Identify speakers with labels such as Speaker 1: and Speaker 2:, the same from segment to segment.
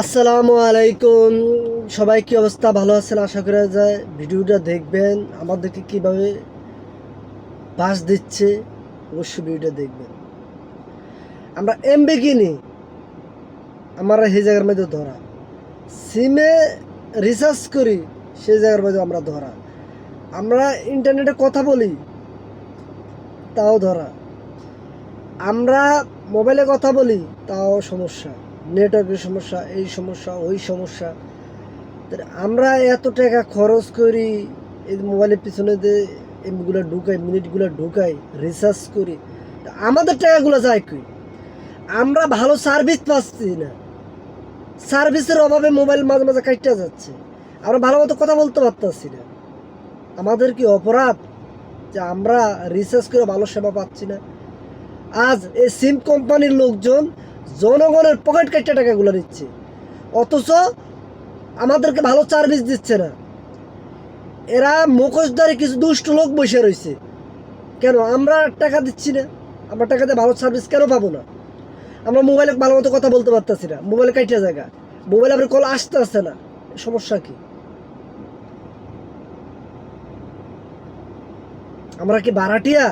Speaker 1: আসসালামু আলাইকুম। সবাই কি অবস্থা? ভালো আছেন? আশা করা যায় ভিডিওটা দেখবেন। আমাদেরকে কীভাবে বাস দিচ্ছে, অবশ্যই ভিডিওটা দেখবেন। আমরা এমবি কিনি আমরা সেই জায়গার মধ্যে ধরা। সিমে রিসার্চ করি, সেই জায়গার মধ্যে আমরা ধরা। আমরা ইন্টারনেটে কথা বলি, তাও ধরা। আমরা মোবাইলে কথা বলি, তাও সমস্যা। নেটওয়ার্কের সমস্যা, এই সমস্যা, ওই সমস্যা। আমরা এত টাকা খরচ করি, এই মোবাইলের পিছনে দিয়ে এমগুলো ঢুকাই, মিনিটগুলো ঢুকাই রিসার্চ করি। আমাদের টাকাগুলো যায় কই? আমরা ভালো সার্ভিস পাচ্ছি না। সার্ভিসের অভাবে মোবাইল মাঝে মাঝে কাটতে যাচ্ছে। আমরা ভালো মতো কথা বলতে পারতেছি না। আমাদের কি অপরাধ যে আমরা রিসার্চ করে ভালো সেবা পাচ্ছি না? আজ এই সিম কোম্পানির লোকজন জনগণের পকেট কাটটা টাকাগুলো নিচ্ছে। অথচ আমাদেরকে ভালো সার্ভিস দিচ্ছে না। এরা মুখোশধারী কিছু দুষ্ট লোক বসে রয়েছে। কেন? আমরা টাকা দিচ্ছি না। আমরা টাকা দিয়ে ভালো সার্ভিস কেন পাবো না? আমরা মোবাইলে ভালো মতো কথা বলতে পারতেছি না। মোবাইলে কাটিয়া জায়গা? মোবাইলে আপনার কল আসতে আসছে না। সমস্যা কি? আমরা কি বারাটিয়া?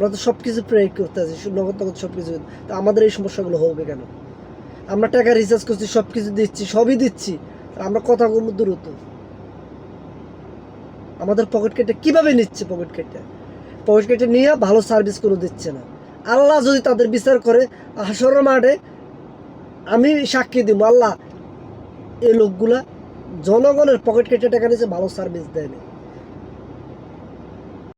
Speaker 1: আমরা তো সব কিছু প্রে করতে আছি নগদ নগদ সব কিছু তো আমাদের এই সমস্যাগুলো হবে কেন? আমরা টাকা রিচার্জ করছি সব কিছু দিচ্ছি, সবই দিচ্ছি আমরা কথা বলব দ্রুত। আমাদের পকেট কেটে কীভাবে নিচ্ছে পকেট কেটে পকেট কেটে নিয়ে ভালো সার্ভিস করে দিচ্ছে না। আল্লাহ যদি তাদের বিচার করে হাসর মাঠে আমি সাক্ষী দিব, আল্লাহ, এই লোকগুলা জনগণের পকেট কেটে টাকা নিচ্ছে ভালো সার্ভিস দেয় না